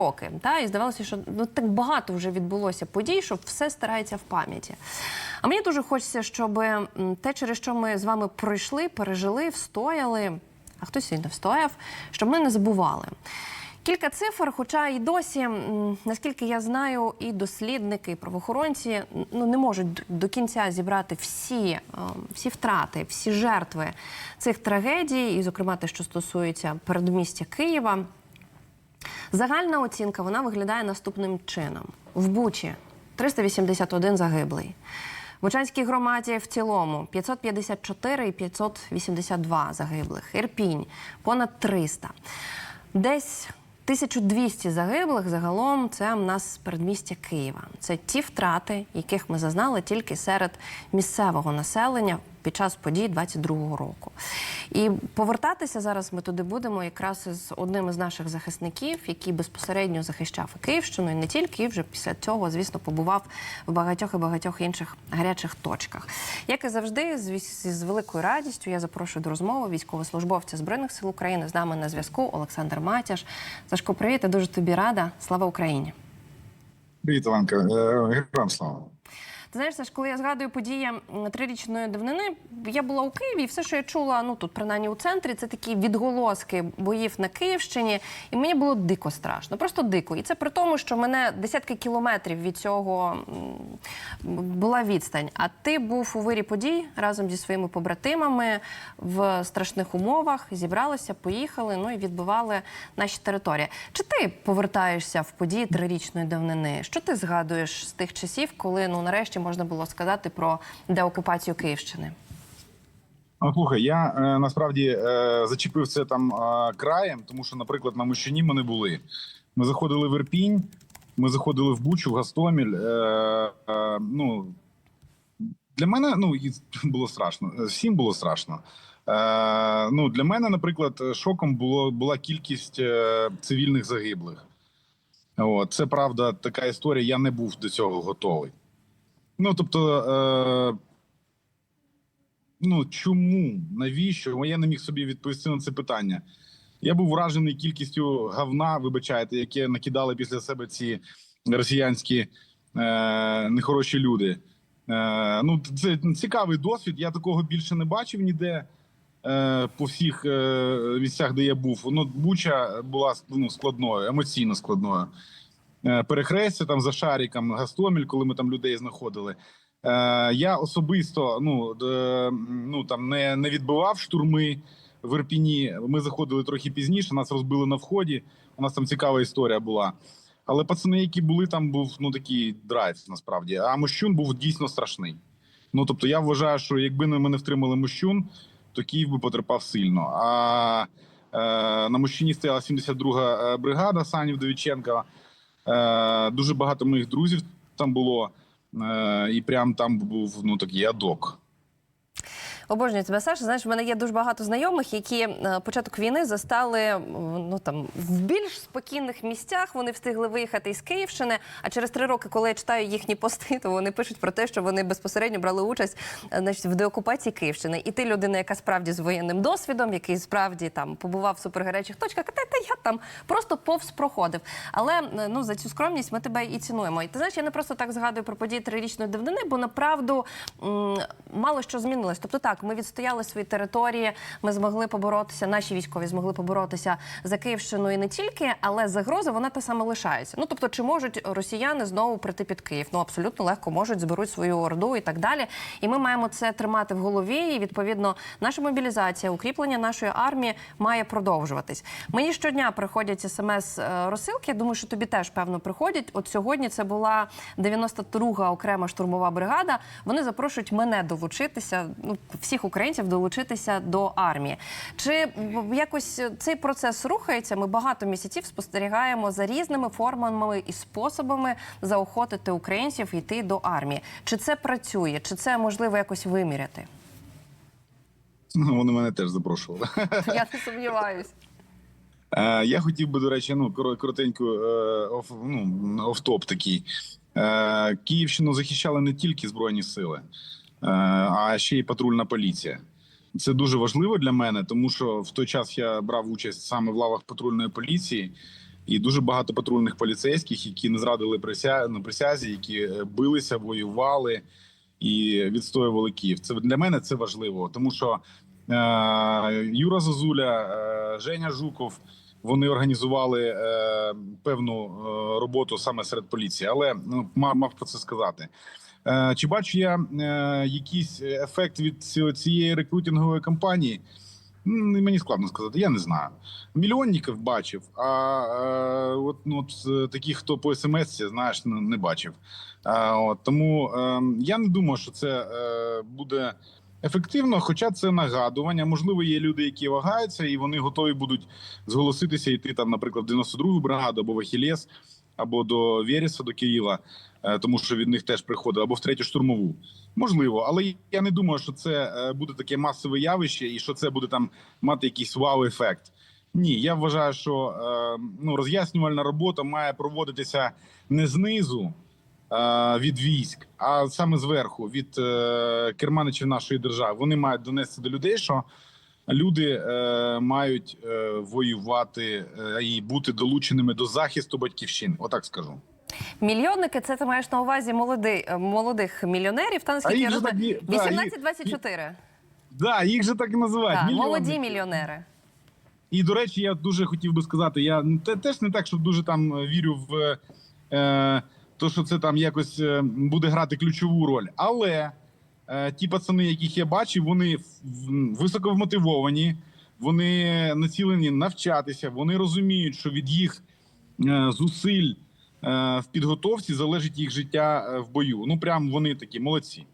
роки. Та і здавалося, що ну так багато вже відбулося подій, що все старається в пам'яті. А мені дуже хочеться, щоб те, через що ми з вами пройшли, пережили, встояли, а хтось і не встояв, щоб ми не забували. Кілька цифр, хоча і досі, наскільки я знаю, і дослідники, і правоохоронці ну не можуть до кінця зібрати всі, е, всі втрати, всі жертви цих трагедій, і, зокрема, те, що стосується передмістя Києва. Загальна оцінка вона виглядає наступним чином: в Бучі 381 загиблий. Бучанській громаді в цілому 554 і 582 загиблих. Ірпінь понад 300. Десь 1200 загиблих загалом це в нас передмістя Києва. Це ті втрати, яких ми зазнали тільки серед місцевого населення під час подій 22-го року. І повертатися зараз ми туди будемо якраз з одним із наших захисників, який безпосередньо захищав Київщину, і не тільки, і вже після цього, звісно, побував в багатьох і багатьох інших гарячих точках. Як і завжди, з великою радістю я запрошую до розмови військовослужбовця Збройних сил України. З нами на зв'язку Олександр Матяш. Сашко, привіт, я дуже тобі рада. Слава Україні! Привіт, Іванка. Е, Героям слава. Ти знаєш, Саш, коли я згадую події трирічної давнини, я була у Києві, і все, що я чула, ну тут принаймні у центрі, це такі відголоски боїв на Київщині, і мені було дико страшно, просто дико. І це при тому, що мене десятки кілометрів від цього була відстань. А ти був у вирі подій разом зі своїми побратимами в страшних умовах, зібралися, поїхали, ну і відбивали наші території. Чи ти повертаєшся в події трирічної давнини? Що ти згадуєш з тих часів, коли ну нарешті можна було сказати про деокупацію Київщини? А, Слухай, я е, насправді е, зачепив це там е, краєм, тому що, наприклад, на Мощині ми не були. Ми заходили в Ірпінь, ми заходили в Бучу, в Гастоміль. Ну, для мене ну, було страшно. Всім було страшно. Ну, для мене, наприклад, шоком було, була кількість цивільних загиблих. От, це правда, така історія. Я не був до цього готовий. Ну, тобто, е, ну чому, навіщо? Я не міг собі відповісти на це питання. Я був вражений кількістю говна, вибачайте, яке накидали після себе ці росіянські е, нехороші люди. Е, ну, це цікавий досвід. Я такого більше не бачив ніде е, по всіх е, місцях, де я був. Ну, Буча була ну, складною, емоційно складною. Е, перехрестя там за шариком, Гастоміль, коли ми там людей знаходили. Е, я особисто ну, д- ну там не, не відбивав штурми в Ірпіні. Ми заходили трохи пізніше, нас розбили на вході. У нас там цікава історія була. Але пацани, які були там, був ну такий драйв насправді. А Мощун був дійсно страшний. Ну тобто, я вважаю, що якби не втримали Мощун, то Київ би потерпав сильно. А е, на Мощині стояла 72-га бригада Санів Довіченка. Е, дуже багато моїх друзів там було, е, і прям там був ну такий адок. Обожнюю тебе, Саша. Знаєш, в мене є дуже багато знайомих, які е, початок війни застали ну там в більш спокійних місцях. Вони встигли виїхати із Київщини. А через три роки, коли я читаю їхні пости, то вони пишуть про те, що вони безпосередньо брали участь е, значить, в деокупації Київщини. І ти людина, яка справді з воєнним досвідом, який справді там побував в супергарячих точках, та, та я там просто повз проходив. Але е, ну за цю скромність ми тебе і цінуємо. І ти знаєш, я не просто так згадую про події трирічної давнини, бо направду мало що змінилось. Тобто, так, ми відстояли свої території, ми змогли поборотися, наші військові змогли поборотися за Київщину і не тільки, але загроза вона та саме лишається. Ну тобто, чи можуть росіяни знову прийти під Київ? Ну абсолютно легко можуть, зберуть свою орду і так далі. І ми маємо це тримати в голові. І відповідно, наша мобілізація, укріплення нашої армії має продовжуватись. Мені щодня приходять смс е, розсилки. Я думаю, що тобі теж певно приходять. От сьогодні це була 92-га окрема штурмова бригада. Вони запрошують мене долучитися, ну всіх українців долучитися до армії. Чи якось цей процес рухається? Ми багато місяців спостерігаємо за різними формами і способами заохотити українців йти до армії. Чи це працює? Чи це можливо якось виміряти? Ну, вони мене теж запрошували. Я не сумніваюсь. Е, я хотів би, до речі, ну коро- коротеньку е, ну, офтоп такий. Е, Київщину захищали не тільки збройні сили, а ще й патрульна поліція. Це дуже важливо для мене, тому що в той час я брав участь саме в лавах патрульної поліції. і дуже багато патрульних поліцейських, які не зрадили на присязі, які е, билися, воювали і відстоювали Київ. Це для мене це важливо, тому що е, Юра Зозуля, е, Женя Жуков. Вони організували е, певну е, роботу саме серед поліції, але ну, мав, мав про це сказати. Е, чи бачу я е, якийсь ефект від цієї рекрутингової кампанії? Мені складно сказати, я не знаю. Мільйонників бачив, а е, от, ну, от е, таких, хто по смс, знаєш, не бачив. Е, от, тому е, я не думаю, що це е, буде ефективно, хоча це нагадування. Можливо, є люди, які вагаються, і вони готові будуть зголоситися йти там, наприклад, в 92-гу бригаду або в Ахілєс, або до Вєріса, до Києва, е, тому що від них теж приходить, або в третю штурмову. Можливо, але я не думаю, що це е, буде таке масове явище, і що це буде там мати якийсь вау-ефект. Ні, я вважаю, що е, ну роз'яснювальна робота має проводитися не знизу від військ, а саме зверху, від е, керманичів нашої держави. Вони мають донести до людей, що люди е, мають е, воювати е, і бути долученими до захисту батьківщини. Отак скажу. Мільйонники, це ти маєш на увазі молоди, е, молодих мільйонерів, та наскільки я розумію, так да, їх- 18-24. Да, їх же так і називають. Так, мільйонники. молоді мільйонери. І до речі, я дуже хотів би сказати, я теж не так, що дуже там е, вірю в е, то, що це там якось е, буде грати ключову роль. Але е, ті пацани, яких я бачив, вони високо вмотивовані, вони націлені навчатися, вони розуміють, що від їх е, зусиль в підготовці залежить їх життя в бою. Ну прям вони такі молодці.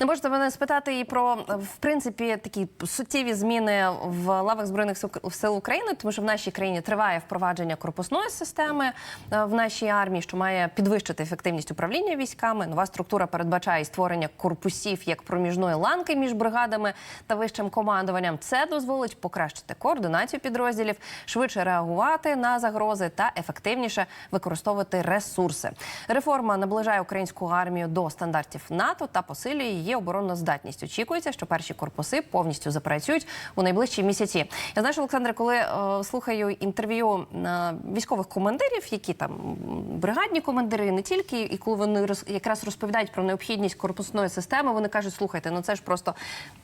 Не можете мене спитати і про в принципі такі суттєві зміни в лавах збройних Сил- України, тому що в нашій країні триває впровадження корпусної системи е, в нашій армії, що має підвищити ефективність управління військами. Нова структура передбачає створення корпусів як проміжної ланки між бригадами та вищим командуванням. Це дозволить покращити координацію підрозділів, швидше реагувати на загрози та ефективніше використовувати ресурси. Реформа наближає українську армію до стандартів НАТО та посилює її оборонну здатність. Очікується, що перші корпуси повністю запрацюють у найближчі місяці. Я знаю, що, Олександре, коли е, слухаю інтерв'ю е, військових командирів, які там бригадні командири, не тільки, і коли вони роз, якраз розповідають про необхідність корпусної системи, вони кажуть: слухайте, ну це ж просто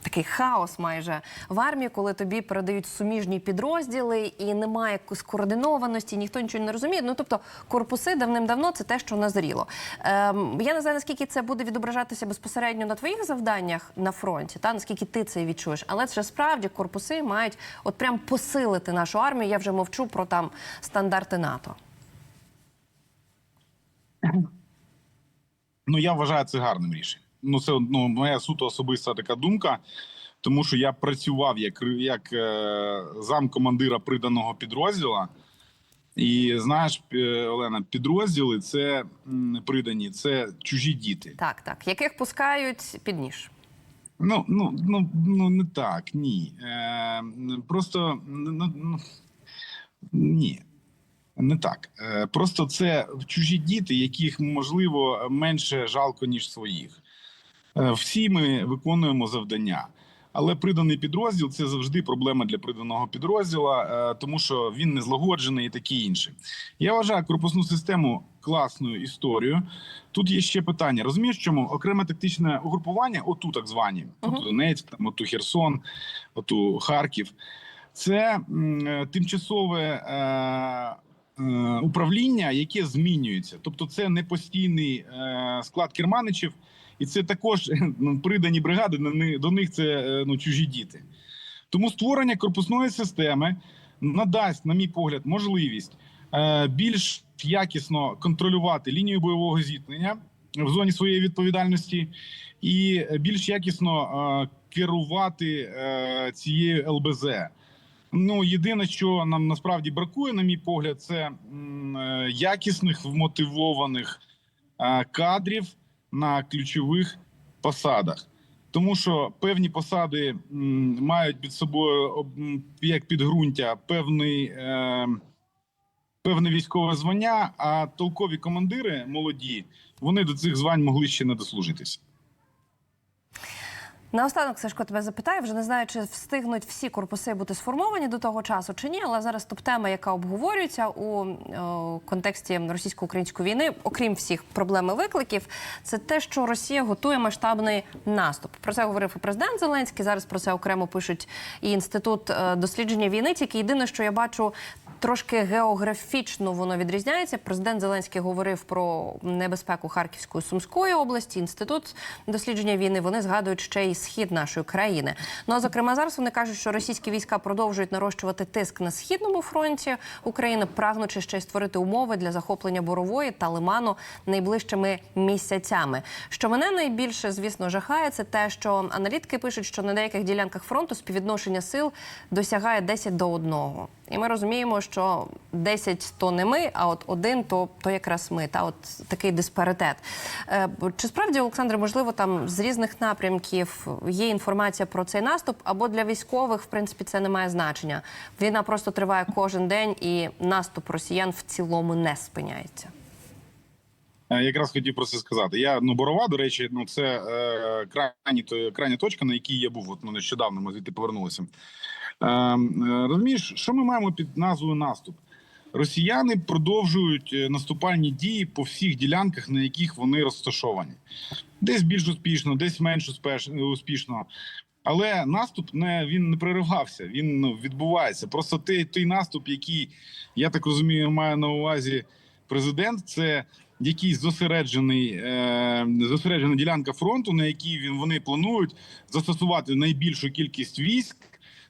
такий хаос майже в армії, коли тобі передають суміжні підрозділи і немає скоординованості, ніхто нічого не розуміє. Ну тобто корпуси давним-давно це те, що назріло. Ем, я не знаю, наскільки це буде відображатися безпосередньо на твоїх завданнях на фронті, та наскільки ти це відчуєш, але це справді корпуси мають от прям посилити нашу армію. Я вже мовчу про там стандарти НАТО. Ну я вважаю це гарним рішенням. Ну це ну моя суто особиста така думка. Тому що я працював як як е, замкомандира приданого підрозділа, і знаєш, е, Олена, підрозділи це придані, це чужі діти. Так, так, яких пускають під ніж. Ну ну ну ну не так, ні. Е, просто ну, ну, ні. Не так. Е, Просто це чужі діти, яких можливо менше жалко, ніж своїх. Е, Всі ми виконуємо завдання. Але приданий підрозділ це завжди проблема для приданого підрозділа, е, тому що він не злагоджений і таке інше. Я вважаю корпусну систему класною історією. Тут є ще питання. Розумієш, чому окреме тактичне угрупування, оту так звані, оту Донецьк, там оту Херсон, оту Харків. Це м, е, тимчасове е, е, управління, яке змінюється. Тобто, це не постійний е, склад керманичів, і це також ну, придані бригади. До них це е, ну, чужі діти. Тому створення корпусної системи надасть, на мій погляд, можливість е, більш якісно контролювати лінію бойового зіткнення в зоні своєї відповідальності, і більш якісно е, керувати цією ЛБЗ. Ну, єдине, що нам насправді бракує, на мій погляд, це якісних вмотивованих кадрів на ключових посадах. Тому що певні посади мають під собою як підґрунтя певний, е, певне військове звання, а толкові командири молоді вони до цих звань могли ще не дослужитися. Наостанок, Сашко, тебе запитаю, вже не знаю, чи встигнуть всі корпуси бути сформовані до того часу чи ні, але зараз топ-тема, яка обговорюється у е, контексті російсько-української війни, окрім всіх проблем і викликів, це те, що Росія готує масштабний наступ. Про це говорив і президент Зеленський. Зараз про це окремо пишуть і інститут е, дослідження війни. Тільки єдине, що я бачу. Трошки географічно воно відрізняється. Президент Зеленський говорив про небезпеку Харківської Сумської області. Інститут дослідження війни вони згадують ще й схід нашої країни. Ну а зокрема, зараз вони кажуть, що російські війська продовжують нарощувати тиск на східному фронті України, прагнучи ще й створити умови для захоплення борової та лиману найближчими місяцями. Що мене найбільше, звісно, жахає, це те, що аналітики пишуть, що на деяких ділянках фронту співвідношення сил досягає 10 до 1. І ми розуміємо, що 10 то не ми, а от один то, то якраз ми. Та от такий диспаритет. Е, Чи справді, Олександре, можливо, там з різних напрямків є інформація про цей наступ, або для військових, в принципі, це не має значення. Війна просто триває кожен день, і наступ росіян в цілому не спиняється. Е, Якраз хотів про це сказати. Я ну борова, до речі, ну це е, крайні то крайня точка, на якій я був. От ну, нещодавно ми звідти повернулися. Е, е, розумієш, що ми маємо під назвою наступ? Росіяни продовжують е, наступальні дії по всіх ділянках, на яких вони розташовані. Десь більш успішно, десь менш успішно. Але наступ не він не переривався, він ну, відбувається. Просто той, той наступ, який я так розумію, має на увазі президент, це якийсь зосереджений е, зосереджена ділянка фронту, на якій він вони планують застосувати найбільшу кількість військ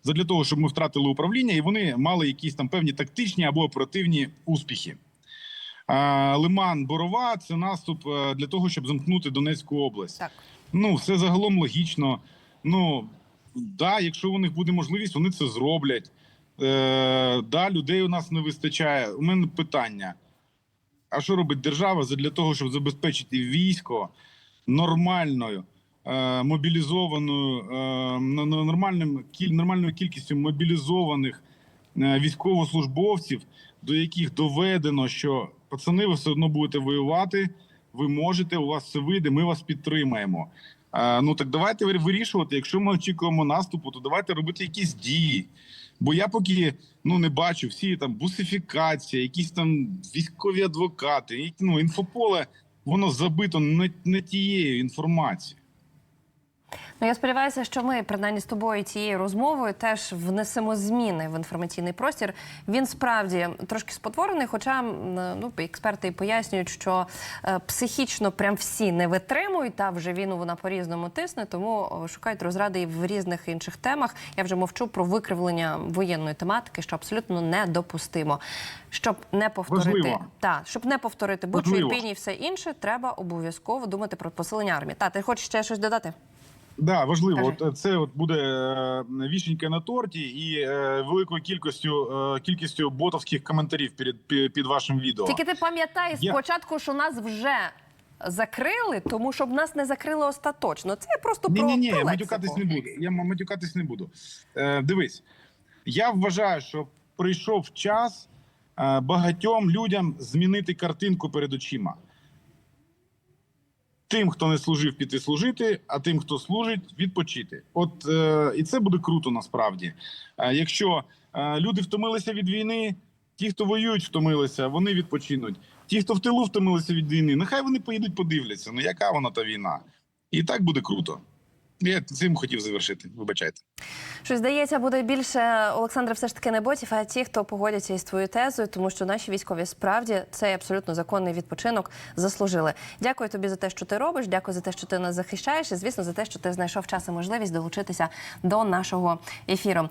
для того, щоб ми втратили управління, і вони мали якісь там певні тактичні або оперативні успіхи. Лиман Борова це наступ е, для того, щоб замкнути Донецьку область. Так. Ну, все загалом логічно. Ну да, якщо у них буде можливість, вони це зроблять. Е, да, людей у нас не вистачає. У мене питання: а що робить держава для того, щоб забезпечити військо нормальною, мобілізованою, е, н- н- нормальним нормальною кількістю мобілізованих е, військовослужбовців, до яких доведено, що пацани, ви все одно будете воювати, ви можете, у вас все вийде, ми вас підтримаємо. Е, ну так давайте вирішувати. Якщо ми очікуємо наступу, то давайте робити якісь дії. Бо я поки ну не бачу всі там бусифікація, якісь там військові адвокати, ну інфополе воно забито не, не тією інформацією. Ну, я сподіваюся, що ми, принаймні з тобою цією розмовою, теж внесемо зміни в інформаційний простір. Він справді трошки спотворений, хоча ну, експерти пояснюють, що е, психічно прям всі не витримують, та вже війну вона по-різному тисне, тому шукають розради і в різних інших темах. Я вже мовчу про викривлення воєнної тематики, що абсолютно недопустимо. Щоб не повторити та щоб не повторити Бучу, і все інше, треба обов'язково думати про посилення армії. Та ти хочеш ще щось додати? Да, важливо. От е, це от буде е, вішенька на торті і е, великою кількістю кількістю ботовських коментарів під, під вашим відео. Тільки ти пам'ятай Я- спочатку, що нас вже закрили, тому щоб нас не закрили остаточно. Це просто Ні, про, ні, ні, матюкатись не буду. Я матюкатись не буду. Е, дивись, я вважаю, що прийшов час багатьом людям змінити картинку перед очима. Тим, хто не служив, піти служити, а тим, хто служить, відпочити. От е, і це буде круто насправді. Е, якщо е, люди втомилися від війни, ті, хто воюють, втомилися, вони відпочинуть. Ті, хто в тилу втомилися від війни, нехай вони поїдуть подивляться. Ну яка вона та війна? І так буде круто. Я цим хотів завершити. Вибачайте. що здається, буде більше Олександра, все ж таки не ботів, а ті, хто погодяться із твоєю тезою, тому що наші військові справді цей абсолютно законний відпочинок заслужили. Дякую тобі за те, що ти робиш. Дякую за те, що ти нас захищаєш, і звісно за те, що ти знайшов час і можливість долучитися до нашого ефіру.